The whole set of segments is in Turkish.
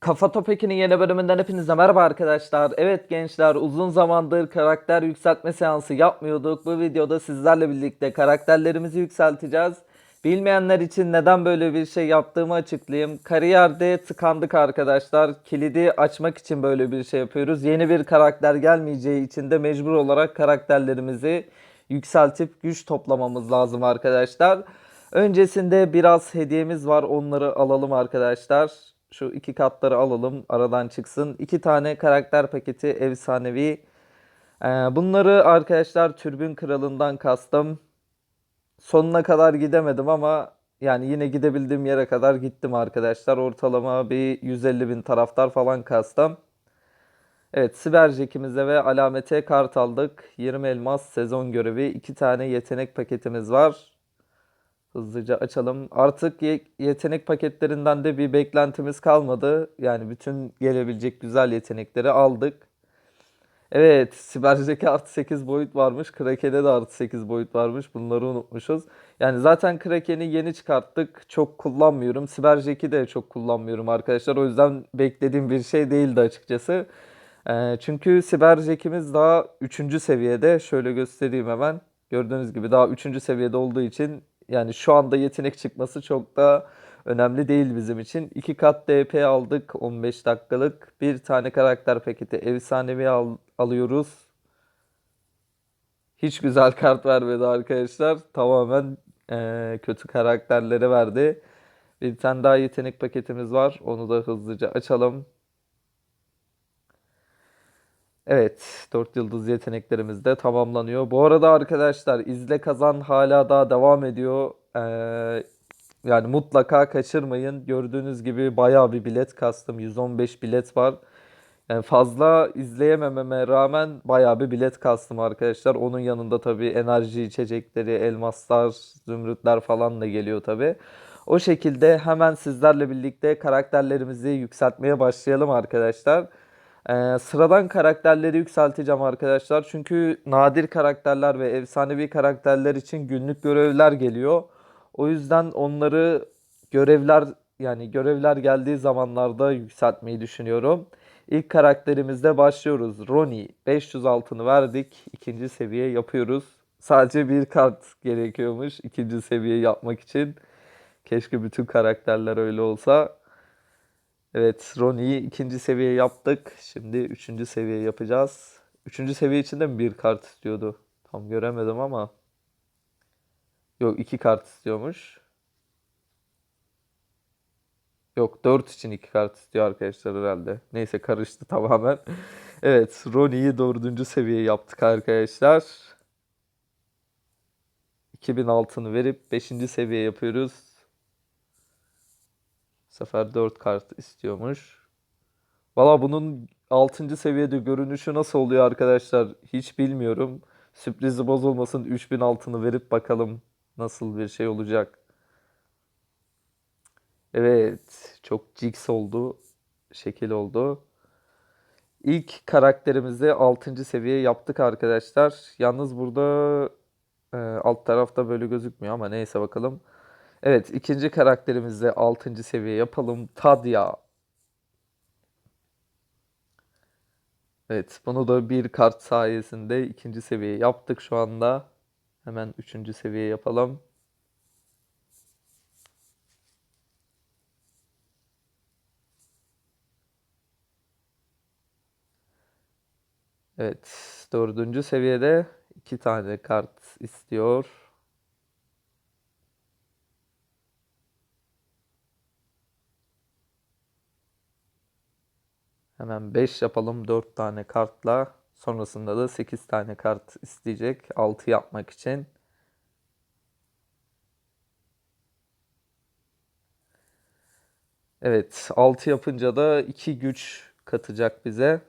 Kafa Topek'in yeni bölümünden hepinize merhaba arkadaşlar. Evet gençler uzun zamandır karakter yükseltme seansı yapmıyorduk. Bu videoda sizlerle birlikte karakterlerimizi yükselteceğiz. Bilmeyenler için neden böyle bir şey yaptığımı açıklayayım. Kariyerde tıkandık arkadaşlar. Kilidi açmak için böyle bir şey yapıyoruz. Yeni bir karakter gelmeyeceği için de mecbur olarak karakterlerimizi yükseltip güç toplamamız lazım arkadaşlar. Öncesinde biraz hediyemiz var. Onları alalım arkadaşlar. Şu iki katları alalım. Aradan çıksın. İki tane karakter paketi efsanevi. Ee, bunları arkadaşlar Türbün Kralı'ndan kastım. Sonuna kadar gidemedim ama yani yine gidebildiğim yere kadar gittim arkadaşlar. Ortalama bir 150 bin taraftar falan kastım. Evet, Siber Jack'imize ve alamete kart aldık. 20 elmas sezon görevi. 2 tane yetenek paketimiz var. Hızlıca açalım. Artık ye- yetenek paketlerinden de bir beklentimiz kalmadı. Yani bütün gelebilecek güzel yetenekleri aldık. Evet, Siber Jack'e artı 8 boyut varmış. Kraken'e de artı 8 boyut varmış. Bunları unutmuşuz. Yani zaten Kraken'i yeni çıkarttık. Çok kullanmıyorum. Siber de çok kullanmıyorum arkadaşlar. O yüzden beklediğim bir şey değildi açıkçası. Ee, çünkü Siber daha 3. seviyede. Şöyle göstereyim hemen. Gördüğünüz gibi daha 3. seviyede olduğu için yani şu anda yetenek çıkması çok da önemli değil bizim için. 2 kat DP aldık 15 dakikalık. Bir tane karakter paketi efsanevi al- alıyoruz. Hiç güzel kart vermedi arkadaşlar. Tamamen eee, kötü karakterleri verdi. Bir tane daha yetenek paketimiz var. Onu da hızlıca açalım. Evet, 4 yıldız yeteneklerimiz de tamamlanıyor. Bu arada arkadaşlar izle kazan hala daha devam ediyor. Ee, yani mutlaka kaçırmayın. Gördüğünüz gibi bayağı bir bilet kastım. 115 bilet var. Yani fazla izleyemememe rağmen bayağı bir bilet kastım arkadaşlar. Onun yanında tabii enerji içecekleri, elmaslar, zümrütler falan da geliyor tabii. O şekilde hemen sizlerle birlikte karakterlerimizi yükseltmeye başlayalım arkadaşlar. Ee, sıradan karakterleri yükselteceğim arkadaşlar. Çünkü nadir karakterler ve efsanevi karakterler için günlük görevler geliyor. O yüzden onları görevler yani görevler geldiği zamanlarda yükseltmeyi düşünüyorum. İlk karakterimizle başlıyoruz. Ronnie 500 altını verdik. ikinci seviye yapıyoruz. Sadece bir kart gerekiyormuş ikinci seviye yapmak için. Keşke bütün karakterler öyle olsa. Evet, Ronnie'yi ikinci seviye yaptık. Şimdi üçüncü seviye yapacağız. Üçüncü seviye için de mi bir kart istiyordu? Tam göremedim ama. Yok iki kart istiyormuş. Yok 4 için iki kart istiyor arkadaşlar herhalde. Neyse karıştı tamamen. Evet Ronnie'yi dördüncü seviye yaptık arkadaşlar. 2000 altını verip 5. seviye yapıyoruz. Sefer 4 kart istiyormuş. Valla bunun 6. seviyede görünüşü nasıl oluyor arkadaşlar hiç bilmiyorum. Sürprizi bozulmasın 3000 altını verip bakalım nasıl bir şey olacak. Evet, çok jigs oldu, şekil oldu. İlk karakterimizi 6. seviye yaptık arkadaşlar. Yalnız burada e, alt tarafta böyle gözükmüyor ama neyse bakalım. Evet, ikinci karakterimizi 6. seviye yapalım. Tadia. Evet, bunu da bir kart sayesinde ikinci seviye yaptık şu anda. Hemen üçüncü seviye yapalım. Evet, dördüncü seviyede iki tane kart istiyor. Hemen 5 yapalım 4 tane kartla. Sonrasında da 8 tane kart isteyecek 6 yapmak için. Evet, 6 yapınca da 2 güç katacak bize.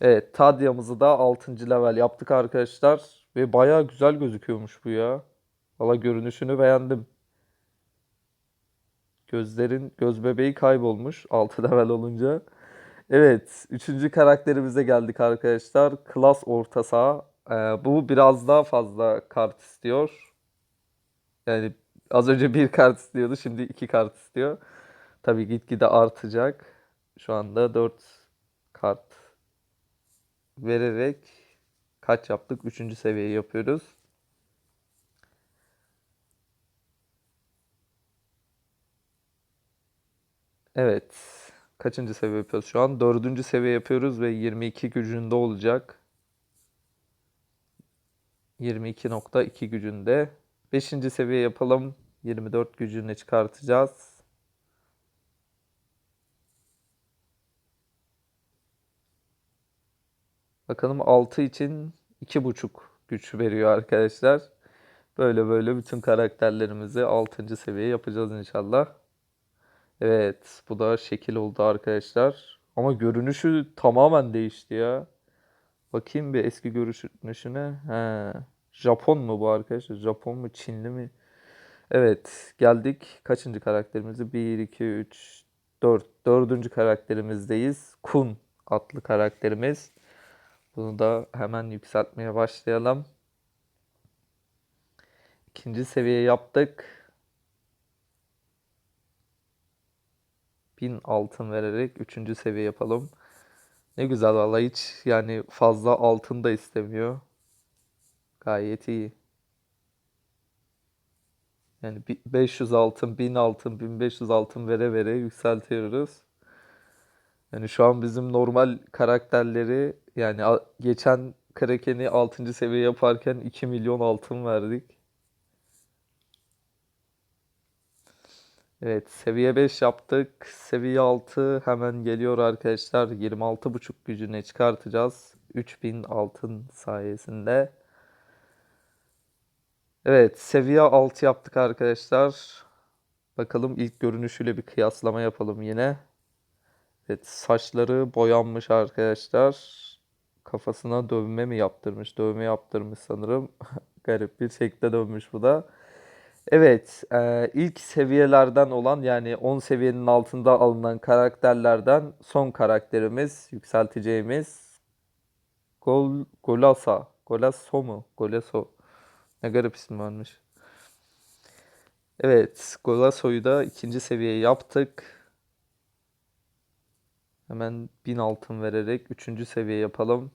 Evet, Tadia'mızı da 6. level yaptık arkadaşlar. Ve bayağı güzel gözüküyormuş bu ya. Valla görünüşünü beğendim. Gözlerin göz bebeği kaybolmuş 6 level olunca. Evet, üçüncü karakterimize geldik arkadaşlar. Klas orta saha. Ee, bu biraz daha fazla kart istiyor. Yani az önce bir kart istiyordu, şimdi iki kart istiyor. Tabii gitgide artacak. Şu anda 4 kart vererek kaç yaptık? Üçüncü seviyeyi yapıyoruz. Evet. Kaçıncı seviye yapıyoruz şu an? Dördüncü seviye yapıyoruz ve 22 gücünde olacak. 22.2 gücünde. Beşinci seviye yapalım. 24 gücüne çıkartacağız. Bakalım 6 için 2.5 güç veriyor arkadaşlar. Böyle böyle bütün karakterlerimizi 6. seviye yapacağız inşallah. Evet, bu da şekil oldu arkadaşlar. Ama görünüşü tamamen değişti ya. Bakayım bir eski görünüşüne. He. Japon mu bu arkadaşlar? Japon mu, Çinli mi? Evet, geldik. Kaçıncı karakterimizi? 1, 2, 3, 4. Dördüncü karakterimizdeyiz. Kun adlı karakterimiz. Bunu da hemen yükseltmeye başlayalım. İkinci seviye yaptık. 1000 altın vererek üçüncü seviye yapalım. Ne güzel vallahi hiç yani fazla altın da istemiyor. Gayet iyi. Yani bi- 500 altın, 1000 altın, 1500 altın vere vere yükseltiyoruz. Yani şu an bizim normal karakterleri yani geçen Kraken'i 6. seviye yaparken 2 milyon altın verdik. Evet, seviye 5 yaptık. Seviye 6 hemen geliyor arkadaşlar. 26.5 gücüne çıkartacağız. 3000 altın sayesinde. Evet, seviye 6 yaptık arkadaşlar. Bakalım ilk görünüşüyle bir kıyaslama yapalım yine. Evet, saçları boyanmış arkadaşlar. Kafasına dövme mi yaptırmış? Dövme yaptırmış sanırım. Garip bir şekilde dönmüş bu da. Evet, e, ilk seviyelerden olan yani 10 seviyenin altında alınan karakterlerden son karakterimiz, yükselteceğimiz Gol, Golasa. Golaso mu? Golaso. Ne garip isim varmış. Evet, Golaso'yu da ikinci seviye yaptık. Hemen 1000 altın vererek üçüncü seviye yapalım.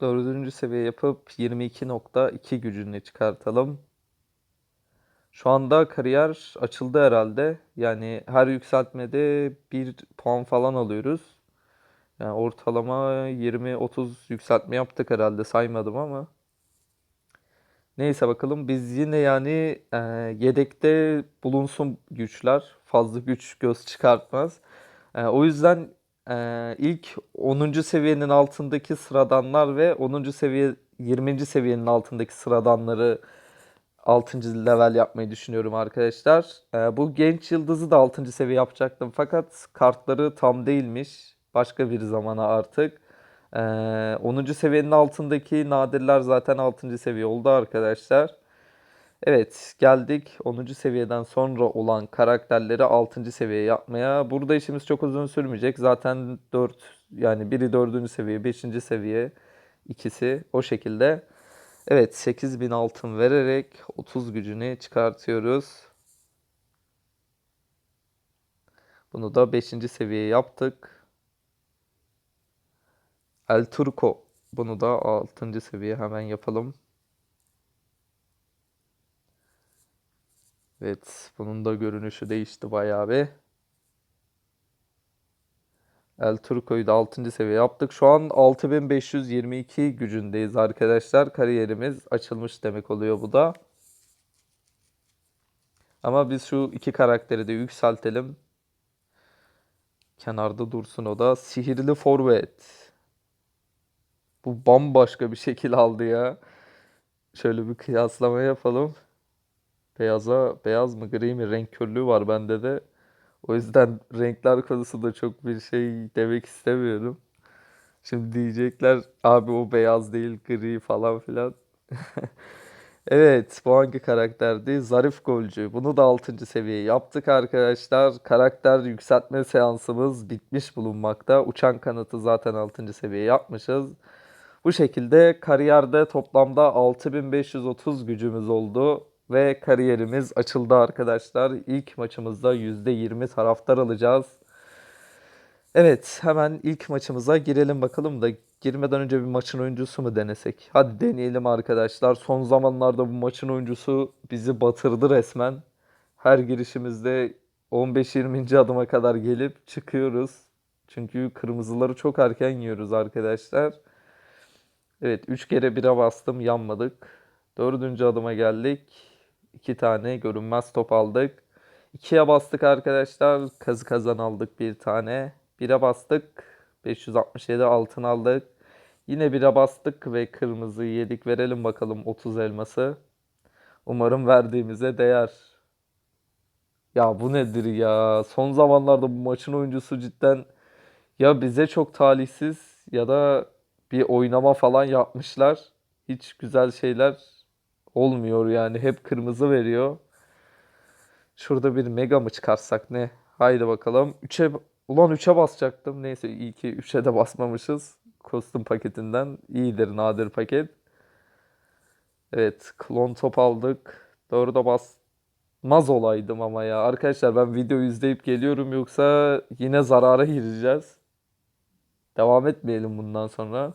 Dördüncü seviye yapıp 22.2 gücünü çıkartalım. Şu anda kariyer açıldı herhalde. Yani her yükseltmede 1 puan falan alıyoruz. Yani ortalama 20-30 yükseltme yaptık herhalde saymadım ama. Neyse bakalım biz yine yani e, yedekte bulunsun güçler. Fazla güç göz çıkartmaz. E, o yüzden e, ilk 10. seviyenin altındaki sıradanlar ve 10. seviye 20. seviyenin altındaki sıradanları 6. level yapmayı düşünüyorum arkadaşlar. E, bu genç yıldızı da 6. seviye yapacaktım fakat kartları tam değilmiş. Başka bir zamana artık. Ee, 10. seviyenin altındaki nadirler zaten 6. seviye oldu arkadaşlar. Evet geldik 10. seviyeden sonra olan karakterleri 6. seviye yapmaya. Burada işimiz çok uzun sürmeyecek. Zaten 4 yani biri 4. seviye 5. seviye ikisi o şekilde. Evet 8000 altın vererek 30 gücünü çıkartıyoruz. Bunu da 5. seviye yaptık. El Turco. Bunu da 6. seviye hemen yapalım. Evet, bunun da görünüşü değişti bayağı bir. El Turco'yu da 6. seviye yaptık. Şu an 6522 gücündeyiz arkadaşlar. Kariyerimiz açılmış demek oluyor bu da. Ama biz şu iki karakteri de yükseltelim. Kenarda dursun o da. Sihirli Forvet. Bu bambaşka bir şekil aldı ya. Şöyle bir kıyaslama yapalım. Beyaza, beyaz mı gri mi renk körlüğü var bende de. O yüzden renkler konusunda çok bir şey demek istemiyorum. Şimdi diyecekler abi o beyaz değil gri falan filan. Evet, bu hangi karakterdi? Zarif golcü. Bunu da 6. seviye yaptık arkadaşlar. Karakter yükseltme seansımız bitmiş bulunmakta. Uçan kanatı zaten 6. seviye yapmışız. Bu şekilde kariyerde toplamda 6530 gücümüz oldu ve kariyerimiz açıldı arkadaşlar. İlk maçımızda %20 taraftar alacağız. Evet, hemen ilk maçımıza girelim bakalım da girmeden önce bir maçın oyuncusu mu denesek? Hadi deneyelim arkadaşlar. Son zamanlarda bu maçın oyuncusu bizi batırdı resmen. Her girişimizde 15-20. adıma kadar gelip çıkıyoruz. Çünkü kırmızıları çok erken yiyoruz arkadaşlar. Evet 3 kere bire bastım yanmadık. Dördüncü adıma geldik. 2 tane görünmez top aldık. 2'ye bastık arkadaşlar. Kazı kazan aldık bir tane. 1'e bastık. 567 altın aldık. Yine 1'e bastık ve kırmızı yedik. Verelim bakalım 30 elması. Umarım verdiğimize değer. Ya bu nedir ya? Son zamanlarda bu maçın oyuncusu cidden ya bize çok talihsiz ya da bir oynama falan yapmışlar. Hiç güzel şeyler olmuyor yani. Hep kırmızı veriyor. Şurada bir mega mı çıkarsak ne? Haydi bakalım. 3'e ulan 3'e basacaktım. Neyse iyi ki 3'e de basmamışız. Kostüm paketinden. İyidir nadir paket. Evet, klon top aldık. 4'e basmaz olaydım ama ya. Arkadaşlar ben videoyu izleyip geliyorum yoksa yine zarara gireceğiz. Devam etmeyelim bundan sonra.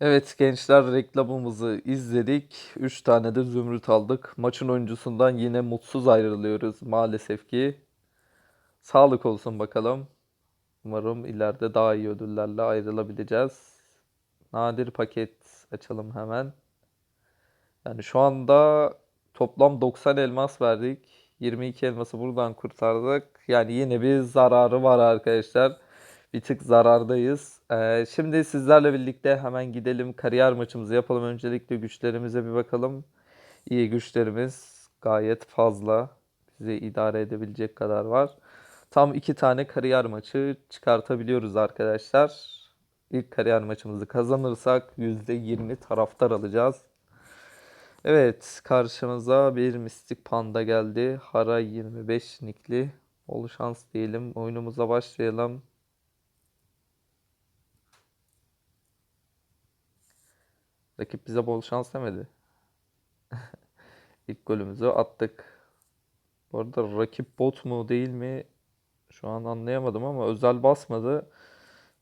Evet gençler reklamımızı izledik. 3 tane de zümrüt aldık. Maçın oyuncusundan yine mutsuz ayrılıyoruz maalesef ki. Sağlık olsun bakalım. Umarım ileride daha iyi ödüllerle ayrılabileceğiz. Nadir paket açalım hemen. Yani şu anda toplam 90 elmas verdik. 22 elması buradan kurtardık. Yani yine bir zararı var arkadaşlar. Bir tık zarardayız. Ee, şimdi sizlerle birlikte hemen gidelim kariyer maçımızı yapalım. Öncelikle güçlerimize bir bakalım. İyi güçlerimiz gayet fazla. Bizi idare edebilecek kadar var. Tam iki tane kariyer maçı çıkartabiliyoruz arkadaşlar. İlk kariyer maçımızı kazanırsak %20 taraftar alacağız. Evet karşımıza bir mistik panda geldi. Hara 25 nikli. Bol şans diyelim. Oyunumuza başlayalım. Rakip bize bol şans demedi. İlk golümüzü attık. Bu arada rakip bot mu değil mi? Şu an anlayamadım ama özel basmadı.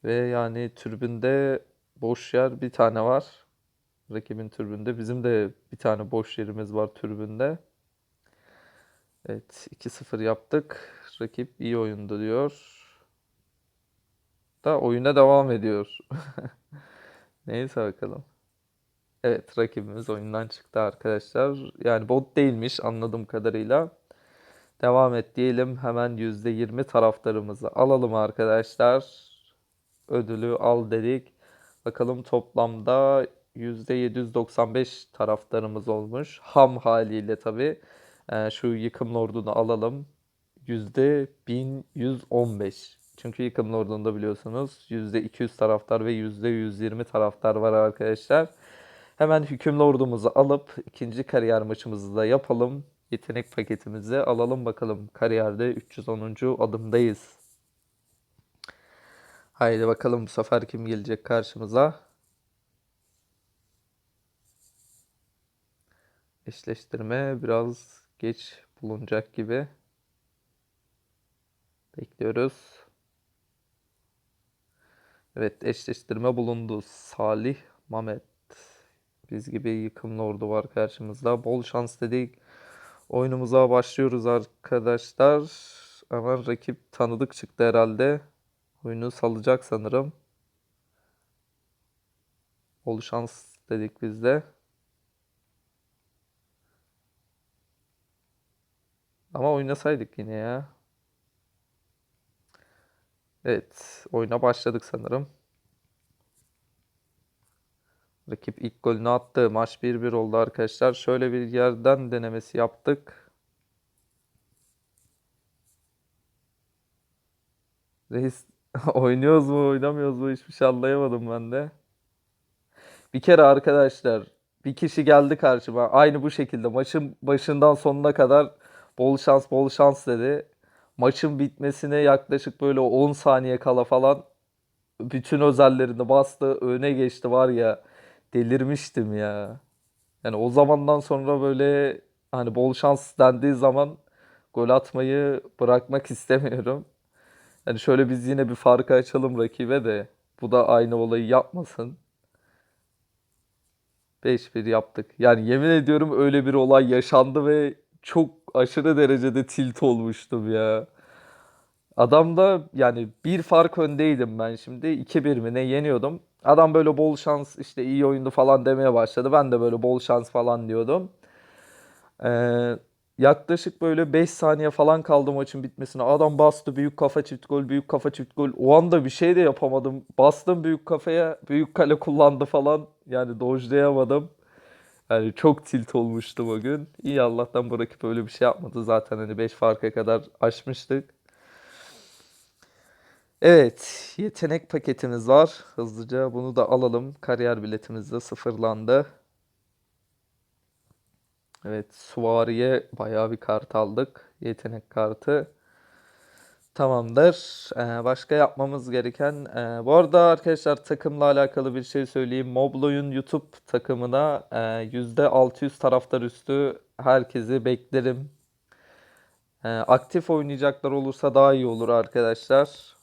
Ve yani türbünde boş yer bir tane var. Rakibin türbünde. Bizim de bir tane boş yerimiz var türbünde. Evet 2-0 yaptık. Rakip iyi oyundu diyor. Da oyuna devam ediyor. Neyse bakalım. Evet rakibimiz oyundan çıktı arkadaşlar. Yani bot değilmiş anladığım kadarıyla. Devam et diyelim. Hemen %20 taraftarımızı alalım arkadaşlar. Ödülü al dedik. Bakalım toplamda %795 taraftarımız olmuş. Ham haliyle tabii. Ee, şu yıkım lordunu alalım. %1115. Çünkü yıkım lordunda biliyorsunuz %200 taraftar ve %120 taraftar var arkadaşlar. Hemen hükümlü ordumuzu alıp ikinci kariyer maçımızı da yapalım. Yetenek paketimizi alalım bakalım. Kariyerde 310. adımdayız. Haydi bakalım bu sefer kim gelecek karşımıza. Eşleştirme biraz geç bulunacak gibi. Bekliyoruz. Evet eşleştirme bulundu. Salih Mamet. Biz gibi yıkımlı ordu var karşımızda. Bol şans dedik. Oyunumuza başlıyoruz arkadaşlar. Ama rakip tanıdık çıktı herhalde. Oyunu salacak sanırım. Bol şans dedik biz de. Ama oynasaydık yine ya. Evet, oyuna başladık sanırım. Rakip ilk golünü attı. Maç 1-1 oldu arkadaşlar. Şöyle bir yerden denemesi yaptık. Reis oynuyoruz mu oynamıyoruz mu hiçbir şey anlayamadım ben de. Bir kere arkadaşlar bir kişi geldi karşıma aynı bu şekilde maçın başından sonuna kadar bol şans bol şans dedi. Maçın bitmesine yaklaşık böyle 10 saniye kala falan bütün özellerini bastı öne geçti var ya. Delirmiştim ya. Yani o zamandan sonra böyle hani bol şans dendiği zaman gol atmayı bırakmak istemiyorum. Yani şöyle biz yine bir farkı açalım rakibe de bu da aynı olayı yapmasın. 5-1 yaptık. Yani yemin ediyorum öyle bir olay yaşandı ve çok aşırı derecede tilt olmuştum ya. Adam da yani bir fark öndeydim ben şimdi. 2-1 mi ne yeniyordum. Adam böyle bol şans işte iyi oyundu falan demeye başladı. Ben de böyle bol şans falan diyordum. Ee, yaklaşık böyle 5 saniye falan kaldı maçın bitmesine. Adam bastı büyük kafa çift gol, büyük kafa çift gol. O anda bir şey de yapamadım. Bastım büyük kafaya, büyük kale kullandı falan. Yani dojlayamadım. Yani çok tilt olmuştum o gün. İyi Allah'tan bu rakip öyle bir şey yapmadı. Zaten hani 5 farka kadar aşmıştık. Evet, yetenek paketimiz var. Hızlıca bunu da alalım. Kariyer biletimiz de sıfırlandı. Evet, Süvari'ye bayağı bir kart aldık. Yetenek kartı. Tamamdır. Ee, başka yapmamız gereken... ee, bu arada arkadaşlar takımla alakalı bir şey söyleyeyim. Moblo'yun YouTube takımına ee, %600 taraftar üstü herkesi beklerim. Ee, aktif oynayacaklar olursa daha iyi olur arkadaşlar.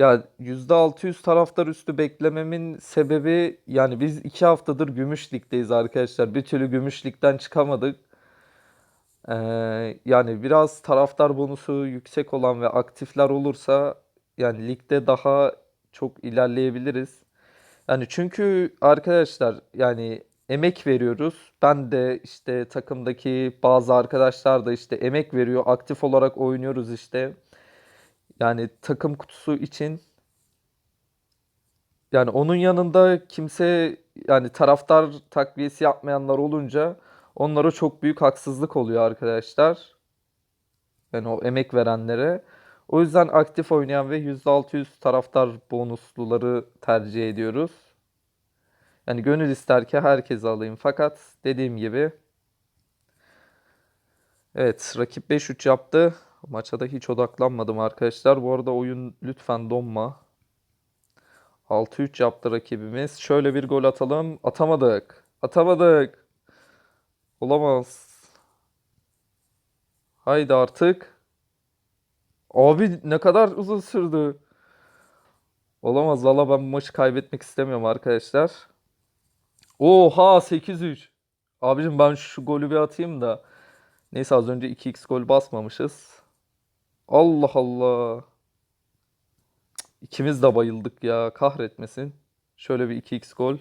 Ya %600 taraftar üstü beklememin sebebi yani biz iki haftadır Gümüş Lig'deyiz arkadaşlar. Bir türlü Gümüş Lig'den çıkamadık. Ee, yani biraz taraftar bonusu yüksek olan ve aktifler olursa yani ligde daha çok ilerleyebiliriz. Yani çünkü arkadaşlar yani emek veriyoruz. Ben de işte takımdaki bazı arkadaşlar da işte emek veriyor. Aktif olarak oynuyoruz işte. Yani takım kutusu için yani onun yanında kimse yani taraftar takviyesi yapmayanlar olunca onlara çok büyük haksızlık oluyor arkadaşlar. Yani o emek verenlere. O yüzden aktif oynayan ve %600 taraftar bonusluları tercih ediyoruz. Yani gönül ister ki herkese alayım. Fakat dediğim gibi evet rakip 5-3 yaptı. Maça da hiç odaklanmadım arkadaşlar. Bu arada oyun lütfen donma. 6-3 yaptı rakibimiz. Şöyle bir gol atalım. Atamadık. Atamadık. Olamaz. Haydi artık. Abi ne kadar uzun sürdü. Olamaz. Valla ben bu maçı kaybetmek istemiyorum arkadaşlar. Oha 8-3. Abicim ben şu golü bir atayım da. Neyse az önce 2x gol basmamışız. Allah Allah. İkimiz de bayıldık ya. Kahretmesin. Şöyle bir 2x gol.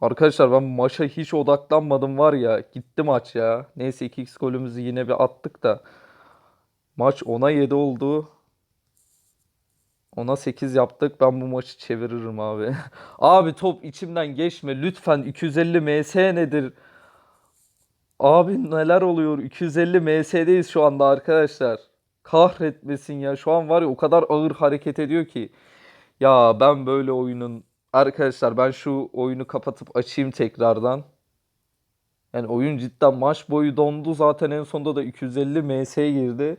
Arkadaşlar ben maça hiç odaklanmadım var ya. Gitti maç ya. Neyse 2x golümüzü yine bir attık da. Maç 10'a 7 oldu. 10'a 8 yaptık. Ben bu maçı çeviririm abi. Abi top içimden geçme. Lütfen 250 MS nedir? Abi neler oluyor? 250 MS'deyiz şu anda arkadaşlar. Kahretmesin ya. Şu an var ya o kadar ağır hareket ediyor ki. Ya ben böyle oyunun... Arkadaşlar ben şu oyunu kapatıp açayım tekrardan. Yani oyun cidden maç boyu dondu. Zaten en sonunda da 250 MS girdi.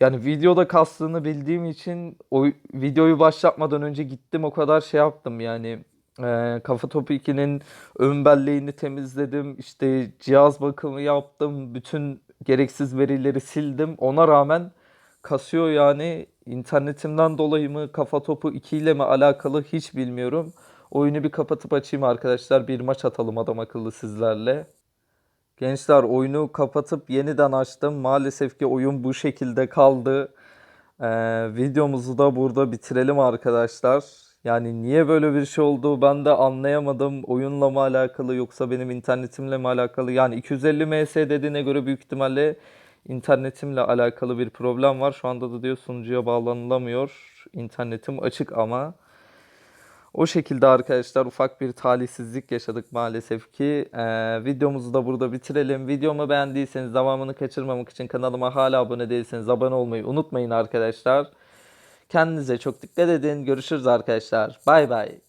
Yani videoda kastığını bildiğim için o videoyu başlatmadan önce gittim o kadar şey yaptım yani e, Kafa Topu 2'nin ön belleğini temizledim işte cihaz bakımı yaptım bütün gereksiz verileri sildim ona rağmen kasıyor yani internetimden dolayı mı Kafa Topu 2 ile mi alakalı hiç bilmiyorum. Oyunu bir kapatıp açayım arkadaşlar bir maç atalım adam akıllı sizlerle. Gençler oyunu kapatıp yeniden açtım. Maalesef ki oyun bu şekilde kaldı. Ee, videomuzu da burada bitirelim arkadaşlar. Yani niye böyle bir şey oldu ben de anlayamadım. Oyunla mı alakalı yoksa benim internetimle mi alakalı? Yani 250 ms dediğine göre büyük ihtimalle internetimle alakalı bir problem var. Şu anda da diyor sunucuya bağlanılamıyor. İnternetim açık ama. O şekilde arkadaşlar ufak bir talihsizlik yaşadık maalesef ki. Ee, videomuzu da burada bitirelim. Videomu beğendiyseniz devamını kaçırmamak için kanalıma hala abone değilseniz abone olmayı unutmayın arkadaşlar. Kendinize çok dikkat edin. Görüşürüz arkadaşlar. Bay bay.